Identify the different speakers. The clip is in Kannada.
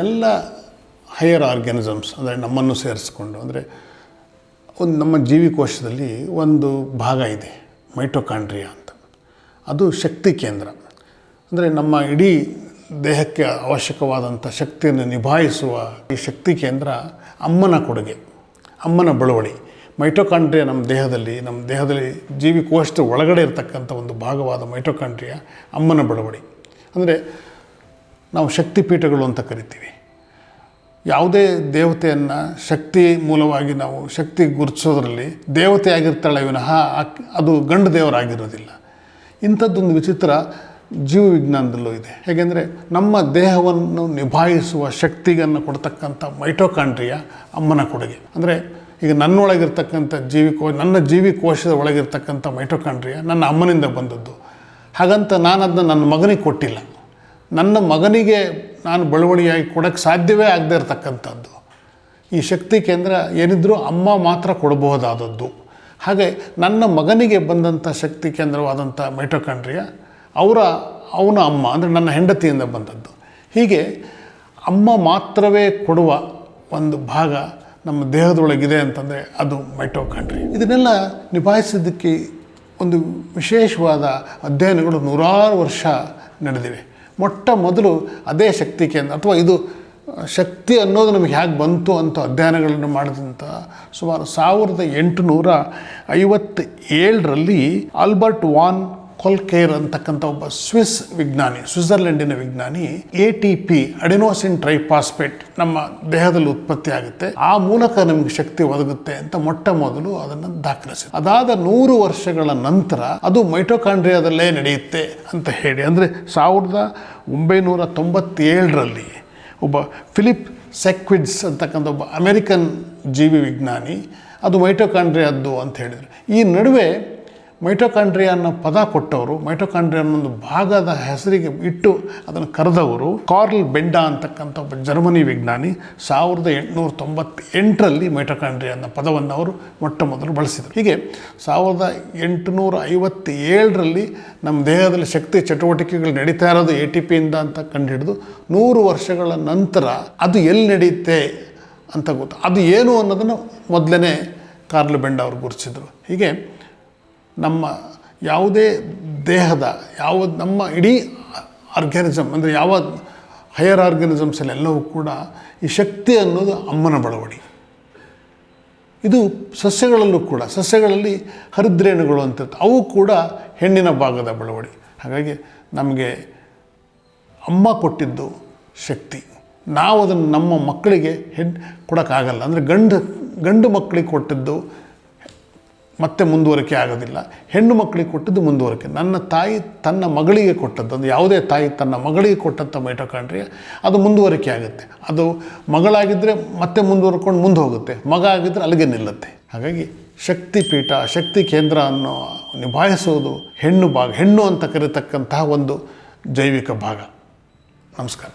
Speaker 1: ಎಲ್ಲ ಹೈಯರ್ ಆರ್ಗ್ಯಾನಿಸಮ್ಸ್ ಅಂದರೆ ನಮ್ಮನ್ನು ಸೇರಿಸ್ಕೊಂಡು, ಅಂದರೆ ಒಂದು ನಮ್ಮ ಜೀವಿಕೋಶದಲ್ಲಿ ಒಂದು ಭಾಗ ಇದೆ ಮೈಟೋಕಾಂಡ್ರಿಯಾ ಅಂತ. ಅದು ಶಕ್ತಿ ಕೇಂದ್ರ. ಅಂದರೆ ನಮ್ಮ ಇಡೀ ದೇಹಕ್ಕೆ ಅವಶ್ಯಕವಾದಂಥ ಶಕ್ತಿಯನ್ನು ನಿಭಾಯಿಸುವ ಈ ಶಕ್ತಿ ಕೇಂದ್ರ ಅಮ್ಮನ ಕೊಡುಗೆ, ಅಮ್ಮನ ಬಳುವಳಿ. ಮೈಟೋಕಾಂಡ್ರಿಯಾ ನಮ್ಮ ದೇಹದಲ್ಲಿ ನಮ್ಮ ದೇಹದಲ್ಲಿ ಜೀವಿಕೋಶದ ಒಳಗಡೆ ಇರತಕ್ಕಂಥ ಒಂದು ಭಾಗವಾದ ಮೈಟೊಕಾಂಡ್ರಿಯಾ ಅಮ್ಮನ ಬಳುವಳಿ. ಅಂದರೆ ನಾವು ಶಕ್ತಿಪೀಠಗಳು ಅಂತ ಕರಿತೀವಿ. ಯಾವುದೇ ದೇವತೆಯನ್ನು ಶಕ್ತಿ ಮೂಲವಾಗಿ ನಾವು ಶಕ್ತಿ ಗುರುತಿಸೋದ್ರಲ್ಲಿ ದೇವತೆ ಆಗಿರ್ತಾಳೆ ವಿನಃ ಅದು ಗಂಡು ದೇವರಾಗಿರೋದಿಲ್ಲ. ಇಂಥದ್ದೊಂದು ವಿಚಿತ್ರ ಜೀವ ವಿಜ್ಞಾನದಲ್ಲೂ ಇದೆ. ಹೇಗೆಂದರೆ ನಮ್ಮ ದೇಹವನ್ನು ನಿಭಾಯಿಸುವ ಶಕ್ತಿಯನ್ನು ಕೊಡ್ತಕ್ಕಂಥ ಮೈಟೋಕಾಂಡ್ರಿಯ ಅಮ್ಮನ ಕೊಡುಗೆ. ಅಂದರೆ ಈಗ ನನ್ನೊಳಗಿರ್ತಕ್ಕಂಥ ಜೀವಿಕೋ ನನ್ನ ಜೀವಿಕೋಶದ ಒಳಗಿರ್ತಕ್ಕಂಥ ಮೈಟೋಕಾಂಡ್ರಿಯ ನನ್ನ ಅಮ್ಮನಿಂದ ಬಂದದ್ದು. ಹಾಗಂತ ನಾನು ಅದನ್ನ ನನ್ನ ಮಗನಿಗೆ ಕೊಟ್ಟಿಲ್ಲ. ನನ್ನ ಮಗನಿಗೆ ನಾನು ಬಳುವಳಿಯಾಗಿ ಕೊಡೋಕ್ಕೆ ಸಾಧ್ಯವೇ ಆಗದೇ ಇರತಕ್ಕಂಥದ್ದು. ಈ ಶಕ್ತಿ ಕೇಂದ್ರ ಏನಿದ್ರೂ ಅಮ್ಮ ಮಾತ್ರ ಕೊಡಬಹುದಾದದ್ದು. ಹಾಗೆ ನನ್ನ ಮಗನಿಗೆ ಬಂದಂಥ ಶಕ್ತಿ ಕೇಂದ್ರವಾದಂಥ ಮೈಟೋಕಾಂಡ್ರಿಯ ಅವರ, ಅವನ ಅಮ್ಮ, ಅಂದರೆ ನನ್ನ ಹೆಂಡತಿಯಿಂದ ಬಂದದ್ದು. ಹೀಗೆ ಅಮ್ಮ ಮಾತ್ರವೇ ಕೊಡುವ ಒಂದು ಭಾಗ ನಮ್ಮ ದೇಹದೊಳಗಿದೆ ಅಂತಂದರೆ ಅದು ಮೈಟೋಕಾಂಡ್ರಿಯ ಇದನ್ನೆಲ್ಲ ನಿಭಾಯಿಸಿದ್ದಕ್ಕೆ ಒಂದು ವಿಶೇಷವಾದ ಅಧ್ಯಯನಗಳು ನೂರಾರು ವರ್ಷ ನಡೆದಿವೆ. ಮೊಟ್ಟ ಮೊದಲು ಅದೇ ಶಕ್ತಿ ಕೇಂದ್ರ ಅಥವಾ ಇದು ಶಕ್ತಿ ಅನ್ನೋದು ನಮಗೆ ಹೇಗೆ ಬಂತು ಅಂತ ಅಧ್ಯಯನಗಳನ್ನು ಮಾಡಿದಂಥ ಸುಮಾರು ಸಾವಿರದ ಎಂಟುನೂರ ಐವತ್ತೇಳರಲ್ಲಿ ಆಲ್ಬರ್ಟ್ ವಾನ್ ಕೊಲ್ಕೇರ್ ಅಂತಕ್ಕಂಥ ಒಬ್ಬ ಸ್ವಿಸ್ ವಿಜ್ಞಾನಿ, ಸ್ವಿಟ್ಜರ್ಲೆಂಡಿನ ವಿಜ್ಞಾನಿ A T P adenosine triphosphate ನಮ್ಮ ದೇಹದಲ್ಲಿ ಉತ್ಪತ್ತಿ ಆಗುತ್ತೆ. ಆ ಮೂಲಕ ನಮಗೆ ಶಕ್ತಿ ಒದಗುತ್ತೆ ಅಂತ ಮೊಟ್ಟ ಮೊದಲು ಅದನ್ನು ದಾಖಲಿಸಿ ಅದಾದ ನೂರು ವರ್ಷಗಳ ನಂತರ ಅದು ಮೈಟೋಕಾಂಡ್ರಿಯಾದಲ್ಲೇ ನಡೆಯುತ್ತೆ ಅಂತ ಹೇಳಿ, ಅಂದರೆ ಸಾವಿರದ ಒಂಬೈನೂರ ತೊಂಬತ್ತೇಳರಲ್ಲಿ ಒಬ್ಬ ಫಿಲಿಪ್ ಸೆಕ್ವಿಡ್ಸ್ ಅಂತಕ್ಕಂಥ ಒಬ್ಬ ಅಮೆರಿಕನ್ ಜೀವಿ ವಿಜ್ಞಾನಿ, ಅದು ಮೈಟೋಕಾಂಡ್ರಿಯಾದ್ದು ಅಂತ ಹೇಳಿದರು. ಈ ನಡುವೆ ಮೈಟೋಕಾಂಡ್ರಿಯಾ ಅನ್ನೋ ಪದ ಕೊಟ್ಟವರು, ಮೈಟೋಕಾಂಡ್ರಿಯ ಅನ್ನೋ ಒಂದು ಭಾಗದ ಹೆಸರಿಗೆ ಇಟ್ಟು ಅದನ್ನು ಕರೆದವರು ಕಾರ್ಲ್ ಬೆಂಡಾ ಅಂತಕ್ಕಂಥ ಒಬ್ಬ ಜರ್ಮನಿ ವಿಜ್ಞಾನಿ. ಸಾವಿರದ ಎಂಟುನೂರ ತೊಂಬತ್ತೆಂಟರಲ್ಲಿ ಮೈಟೋಕಾಂಡ್ರಿಯಾ ಅನ್ನೋ ಪದವನ್ನು ಅವರು ಮೊಟ್ಟ ಮೊದಲು ಬಳಸಿದರು. ಹೀಗೆ ಸಾವಿರದ ಎಂಟುನೂರ ಐವತ್ತೇಳರಲ್ಲಿ ನಮ್ಮ ದೇಹದಲ್ಲಿ ಶಕ್ತಿ ಚಟುವಟಿಕೆಗಳು ನಡೀತಾ ಇರೋದು ಎ ಟಿ ಪಿಯಿಂದ ಅಂತ ಕಂಡುಹಿಡಿದು ನೂರು ವರ್ಷಗಳ ನಂತರ ಅದು ಎಲ್ಲಿ ನಡೆಯುತ್ತೆ ಅಂತ ಗೊತ್ತು. ಅದು ಏನು ಅನ್ನೋದನ್ನು ಮೊದಲನೇ ಕಾರ್ಲ್ ಬೆಂಡ ಅವರು ಗುರುತಿಸಿದರು. ಹೀಗೆ ನಮ್ಮ ಯಾವುದೇ ದೇಹದ, ಯಾವ ನಮ್ಮ ಇಡೀ ಆರ್ಗ್ಯಾನಿಸಮ್ ಅಂದರೆ ಯಾವ ಹೈಯರ್ ಆರ್ಗ್ಯಾನಿಸಮ್ಸಲ್ಲೆಲ್ಲವೂ ಕೂಡ ಈ ಶಕ್ತಿ ಅನ್ನೋದು ಅಮ್ಮನ ಬೆಳವಡಿ ಇದು ಸಸ್ಯಗಳಲ್ಲೂ ಕೂಡ, ಸಸ್ಯಗಳಲ್ಲಿ ಹರಿದ್ರೇಣುಗಳು ಅಂತ. ಅವು ಕೂಡ ಹೆಣ್ಣಿನ ಭಾಗದ ಬಳವಡಿ ಹಾಗಾಗಿ ನಮಗೆ ಅಮ್ಮ ಕೊಟ್ಟಿದ್ದು ಶಕ್ತಿ. ನಾವು ಅದನ್ನು ನಮ್ಮ ಮಕ್ಕಳಿಗೆ ಹೆಣ್ಣು ಕೊಡೋಕ್ಕಾಗಲ್ಲ. ಅಂದರೆ ಗಂಡು ಗಂಡು ಮಕ್ಕಳಿಗೆ ಕೊಟ್ಟಿದ್ದು ಮತ್ತೆ ಮುಂದುವರಿಕೆ ಆಗೋದಿಲ್ಲ. ಹೆಣ್ಣು ಮಕ್ಕಳಿಗೆ ಕೊಟ್ಟದ್ದು ಮುಂದುವರಿಕೆ. ನನ್ನ ತಾಯಿ ತನ್ನ ಮಗಳಿಗೆ ಕೊಟ್ಟದ್ದು ಅಂದರೆ ಯಾವುದೇ ತಾಯಿ ತನ್ನ ಮಗಳಿಗೆ ಕೊಟ್ಟಂಥ ಮೈಟೋಕಾಂಡ್ರಿಯ ಅದು ಮುಂದುವರಿಕೆ ಆಗುತ್ತೆ. ಅದು ಮಗಳಾಗಿದ್ದರೆ ಮತ್ತೆ ಮುಂದುವರ್ಕೊಂಡು ಮುಂದೆ ಹೋಗುತ್ತೆ ಮಗ ಆಗಿದ್ದರೆ ಅಲ್ಲಿಗೆ ನಿಲ್ಲುತ್ತೆ. ಹಾಗಾಗಿ ಶಕ್ತಿ ಪೀಠ, ಶಕ್ತಿ ಕೇಂದ್ರ ಅನ್ನೋ ನಿಭಾಯಿಸೋದು ಹೆಣ್ಣು ಭಾಗ, ಹೆಣ್ಣು ಅಂತ ಕರೀತಕ್ಕಂತಹ ಒಂದು ಜೈವಿಕ ಭಾಗ. ನಮಸ್ಕಾರ.